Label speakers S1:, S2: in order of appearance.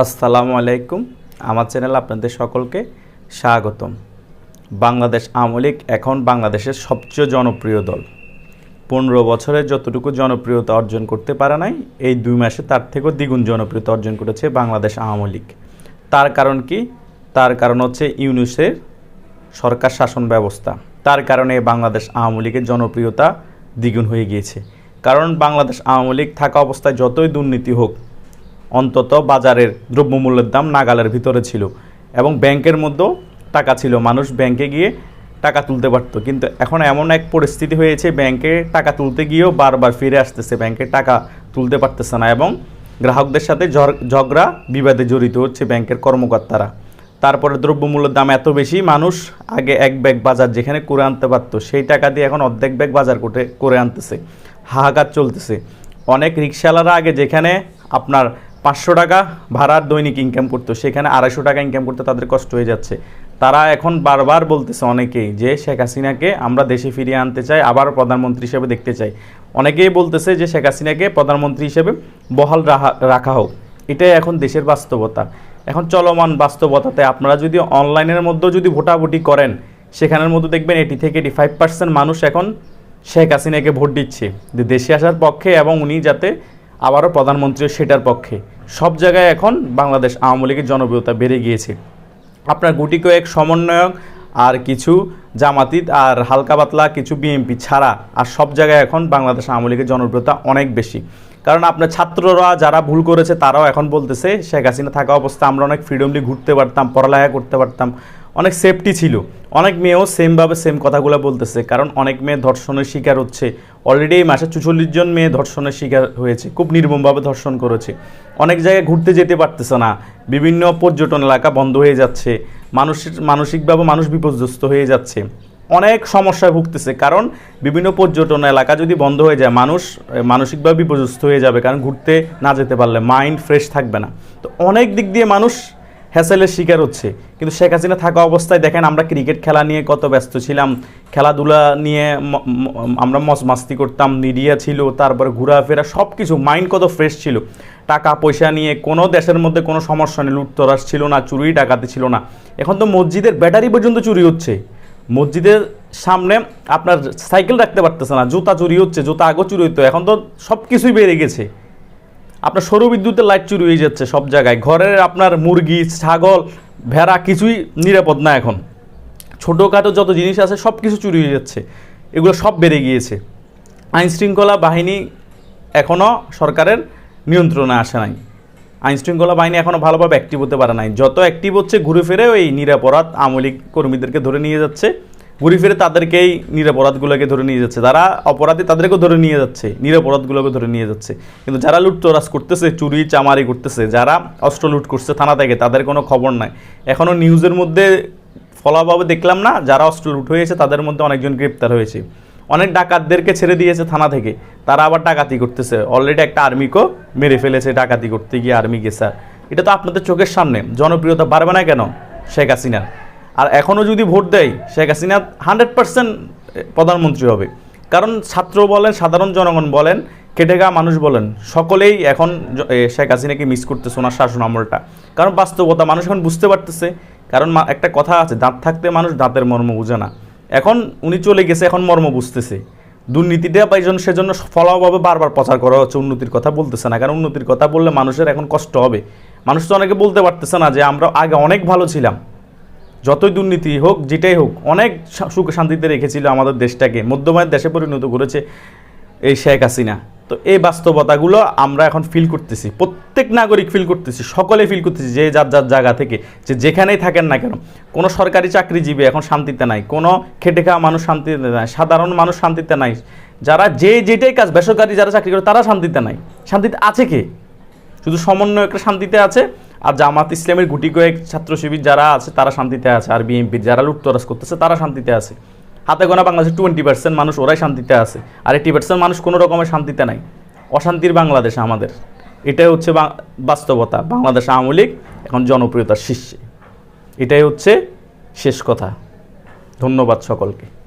S1: আসসালামু আলাইকুম। আমার চ্যানেল আপনাদের সকলকে স্বাগতম। বাংলাদেশ আওয়ামী লীগ এখন বাংলাদেশের সবচেয়ে জনপ্রিয় দল। পনেরো বছরে যতটুকু জনপ্রিয়তা অর্জন করতে পারে নাই, এই দুই মাসে তার থেকেও দ্বিগুণ জনপ্রিয়তা অর্জন করেছে বাংলাদেশ আওয়ামী লীগ। তার কারণ কি? তার কারণ হচ্ছে ইউনুসের সরকার শাসন ব্যবস্থা। তার কারণে বাংলাদেশ আওয়ামী লীগের জনপ্রিয়তা দ্বিগুণ হয়ে গিয়েছে। কারণ বাংলাদেশ আওয়ামী লীগ থাকা অবস্থায় যতই দুর্নীতি হোক অন্তত বাজারের দ্রব্যমূল্যের দাম নাগালের ভিতরে ছিল। এবং ব্যাংকের মধ্যেও টাকা ছিল। মানুষ ব্যাংকে গিয়ে টাকা তুলতে পারতো। কিন্তু এখন এমন এক পরিস্থিতি হয়েছে, ব্যাংকে টাকা তুলতে গিয়েও বারবার ফিরে আসতেছে। ব্যাংকে টাকা তুলতে পারতেছে না এবং গ্রাহকদের সাথে ঝগড়া, বিবাদে জড়িত হচ্ছে ব্যাংকের কর্মকর্তারা। তারপরে দ্রব্যমূল্যের দাম এত বেশি, মানুষ আগে এক ব্যাগ বাজার যেখানে করে আনতে পারতো, সেই টাকা দিয়ে এখন অর্ধেক ব্যাগ বাজার করে করে আনতেছে। হাহাকার চলতেছে। অনেক রিক্সাওয়ালারা আগে যেখানে আপনার পাঁচশো টাকা ভাড়ার দৈনিক ইনকাম করতো। সেখানে আড়াইশো টাকা ইনকাম করতে তাদের কষ্ট হয়ে যাচ্ছে। তারা এখন বারবার বলতেছে অনেকেই যে, শেখ হাসিনাকে আমরা দেশে ফিরিয়ে আনতে চাই, আবার প্রধানমন্ত্রী হিসেবে দেখতে চাই। অনেকেই বলতেছে যে, শেখ হাসিনাকে প্রধানমন্ত্রী হিসেবে বহাল রাখা হোক। এটাই এখন দেশের বাস্তবতা। এখন চলমান বাস্তবতাতে আপনারা যদি অনলাইনের মধ্যেও যদি ভোটাভুটি করেন, সেখানের মধ্যে দেখবেন এটি থেকে এটি ফাইভ পার্সেন্ট মানুষ এখন শেখ হাসিনাকে ভোট দিচ্ছে। দেশে আসার পক্ষে এবং উনি যাতে আবারও প্রধানমন্ত্রী সেটার পক্ষে। সব জায়গায় এখন বাংলাদেশ আওয়ামী লীগের জনপ্রিয়তা বেড়ে গিয়েছে। আপনার গুটি কয়েক সমন্বয়ক আর কিছু জামাতিত আর হালকা পাতলা কিছু বিএমপি ছাড়া আর সব জায়গায় এখন বাংলাদেশ আওয়ামী লীগের জনপ্রিয়তা অনেক বেশি। কারণ আপনার ছাত্ররা যারা ভুল করেছে তারাও এখন বলতেছে, শেখ হাসিনা থাকা অবস্থা আমরা অনেক ফ্রিডমলি ঘুরতে পারতাম, পড়ালেখা করতে পারতাম। অনেক সেফটি ছিল। অনেক মেয়েও সেমভাবে সেম কথাগুলো বলতেছে, কারণ অনেক মেয়ে ধর্ষণের শিকার হচ্ছে। অলরেডি এই মাসে চুচল্লিশ জন মেয়ে ধর্ষণের শিকার হয়েছে, খুব নির্মমভাবে ধর্ষণ করেছে। অনেক জায়গায় ঘুরতে যেতে পারতেছে না। বিভিন্ন পর্যটন এলাকা বন্ধ হয়ে যাচ্ছে। মানুষের, মানসিকভাবে মানুষ বিপর্যস্ত হয়ে যাচ্ছে। অনেক সমস্যায় ভুগতেছে, কারণ বিভিন্ন পর্যটন এলাকা যদি বন্ধ হয়ে যায়, মানুষ, মানসিকভাবে বিপর্যস্ত হয়ে যাবে, কারণ ঘুরতে না যেতে পারলে মাইন্ড ফ্রেশ থাকবে না। তো অনেক দিক দিয়ে মানুষ হ্যাসেলের শিকার হচ্ছে। কিন্তু শেখ হাসিনা থাকা অবস্থায় দেখেন আমরা ক্রিকেট খেলা নিয়ে কত ব্যস্ত ছিলাম। খেলাধুলা নিয়ে আমরা মজ মাস্তি করতাম, মিডিয়া ছিল, তারপরে ঘোরাফেরা সব কিছু মাইন্ড কত ফ্রেশ ছিল। টাকা, পয়সা নিয়ে কোনো দেশের মধ্যে কোনো সমস্যা নেই লুটতরাস ছিল না, চুরি, ডাকাতি ছিল না। এখন তো মসজিদের ব্যাটারি পর্যন্ত চুরি হচ্ছে। মসজিদের সামনে আপনার সাইকেল রাখতে পারতেছে না, জুতা চুরি হচ্ছে, জুতা আগে চুরি হতো এখন তো সব কিছুই বেড়ে গেছে। আপনার সৌর বিদ্যুতের লাইট চুরি হয়ে যাচ্ছে সব জায়গায়। ঘরের আপনার মুরগি, ছাগল, ভেড়া কিছুই নিরাপদ না এখন। ছোটোখাটো যত জিনিস আছে সব কিছু চুরি হয়ে যাচ্ছে। এগুলো সব বেড়ে গিয়েছে। আইনশৃঙ্খলা বাহিনী এখনও সরকারের নিয়ন্ত্রণে আসে নাই। আইনশৃঙ্খলা বাহিনী এখনও ভালোভাবে অ্যাক্টিভ হতে পারে নাই। যত অ্যাক্টিভ হচ্ছে, ঘুরে ফিরে ওই নিরাপরাধ আওয়ামী লীগ কর্মীদেরকে ধরে নিয়ে যাচ্ছে। ঘুরে ফিরে তাদেরকেই নিরাপরাধগুলোকে ধরে নিয়ে যাচ্ছে। যারা অপরাধী তাদেরকেও ধরে নিয়ে যাচ্ছে নিরাপরাধগুলোকে ধরে নিয়ে যাচ্ছে। কিন্তু যারা লুটতরাজ করতেছে, চুরি, চামারি করতেছে, যারা অস্ত্র লুট করছে থানা থেকে, তাদের কোনো খবর নাই। এখনও নিউজের মধ্যে ফলাভাবে দেখলাম না, যারা অস্ত্র লুট হয়েছে তাদের মধ্যে অনেকজন গ্রেপ্তার হয়েছে। অনেক ডাকাতদেরকে ছেড়ে দিয়েছে থানা থেকে। তারা আবার ডাকাতি করতেছে। অলরেডি একটা আর্মিকেও মেরে ফেলেছে ডাকাতি করতে গিয়ে আর্মি গেসার এটা তো আপনাদের চোখের সামনে। জনপ্রিয়তা বাড়বে না কেন? শেখ হাসিনার। আর এখনও যদি ভোট দেয়, শেখ হাসিনা হান্ড্রেড পার্সেন্ট প্রধানমন্ত্রী হবে। কারণ ছাত্র বলেন, সাধারণ জনগণ বলেন, কেটে গা মানুষ বলেন, সকলেই এখন শেখ হাসিনাকে মিস করতেছে ওনার শাসন আমলটা। কারণ বাস্তবতা মানুষ এখন বুঝতে পারতেছে, কারণ একটা কথা আছে, দাঁত থাকতে মানুষ দাঁতের মর্ম বুঝে না। এখন উনি চলে গেছে, এখন মর্ম বুঝতেছে। দুর্নীতিটা বা জন্য সেজন্য ফলাভাবে বারবার প্রচার করা হচ্ছে, উন্নতির কথা বলতেছে না। কারণ উন্নতির কথা বললে মানুষের এখন কষ্ট হবে। মানুষ তো অনেকে বলতে পারতেছে না যে আমরা আগে অনেক ভালো ছিলাম। যতই দুর্নীতি হোক, যেটাই হোক, অনেক সুখ শান্তিতে রেখেছিল আমাদের দেশটাকে। মধ্যমায়ের দেশে পরিণত করেছে এই শেখ হাসিনা। তো এই বাস্তবতাগুলো আমরা এখন ফিল করতেছি। প্রত্যেক নাগরিক ফিল করতেছি, সকলে ফিল করতেছি যে যার যার জায়গা থেকে, যে যেখানেই থাকেন না কেন, কোনো সরকারি চাকরিজীবী এখন শান্তিতে নাই, কোনো খেটে খাওয়া মানুষ শান্তিতে নাই, সাধারণ মানুষ শান্তিতে নাই, যারা যে যেটাই কাজ, বেসরকারি যারা চাকরি করে তারা শান্তিতে নাই। শান্তিতে আছে কে? শুধু সমন্বয়করা শান্তিতে আছে আর জামাত ইসলামের গুটি কয়েক ছাত্র শিবির যারা আছে, তারা শান্তিতে আছে। আর বিএনপির যারা লুটতরাজ করতেছে, তারা শান্তিতে আছে। হাতে গোনা বাংলাদেশের টোয়েন্টি পার্সেন্ট মানুষ, ওরাই শান্তিতে আছে। আর এইটি পার্সেন্ট মানুষ কোনো রকমের শান্তিতে নাই। অশান্তির বাংলাদেশ আমাদের। এটাই হচ্ছে বাস্তবতা। বাংলাদেশ আওয়ামী লীগ এখন জনপ্রিয়তার শীর্ষে। এটাই হচ্ছে শেষ কথা। ধন্যবাদ সকলকে।